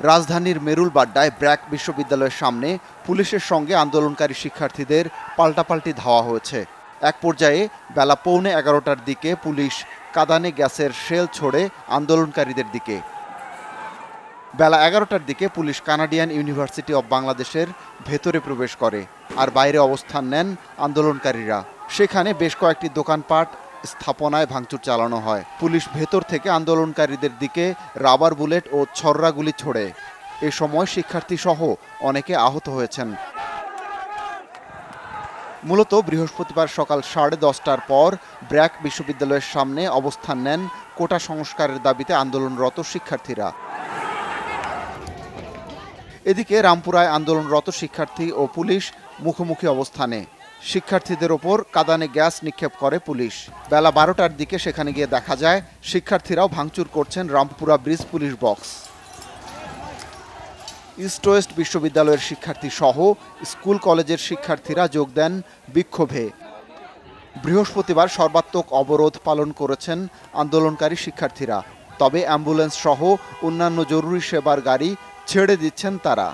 রাজধানীর মেরুল বাড্ডায় ব্র্যাক বিশ্ববিদ্যালয়ের সামনে পুলিশের সঙ্গে আন্দোলনকারী শিক্ষার্থীদের পাল্টাপাল্টি ধাওয়া হয়েছে। এক পর্যায়ে বেলা পৌনে এগারোটার দিকে পুলিশ কাদানে গ্যাসের শেল ছোড়ে আন্দোলনকারীদের দিকে। বেলা এগারোটার দিকে পুলিশ কানাডিয়ান ইউনিভার্সিটি অব বাংলাদেশের ভেতরে প্রবেশ করে আর বাইরে অবস্থান নেন আন্দোলনকারীরা। সেখানে বেশ কয়েকটি দোকানপাট স্থাপনায় ভাঙচুর চালানো হয়। পুলিশ ভেতর থেকে আন্দোলনকারীদের দিকে রাবার বুলেট ও ছররা গুলি ছোড়ে। এ সময় শিক্ষার্থী সহ অনেকে আহত হয়েছেন। মূলত বৃহস্পতিবার সকাল সাড়ে দশটার পর ব্র্যাক বিশ্ববিদ্যালয়ের সামনে অবস্থান নেন কোটা সংস্কারের দাবিতে আন্দোলনরত শিক্ষার্থীরা। এদিকে রামপুরায় আন্দোলনরত শিক্ষার্থী ও পুলিশ মুখোমুখি অবস্থানে। শিক্ষার্থীদের ওপর কাদানে গ্যাস নিক্ষেপ করে পুলিশ। বেলা বারোটার দিকে সেখানে গিয়ে দেখা যায়, শিক্ষার্থীরাও ভাঙচুর করছেন Rampura bridge police box. East west বিশ্ববিদ্যালয়ের শিক্ষার্থী সহ স্কুল কলেজের শিক্ষার্থীরা যোগ দেন বিক্ষোভে। বৃহস্পতিবার সর্বাত্মক অবরোধ পালন করেছেন আন্দোলনকারী শিক্ষার্থীরা। তবে অ্যাম্বুলেন্স সহ অন্যান্য জরুরি সেবার গাড়ি ছেড়ে দিচ্ছেন তারা।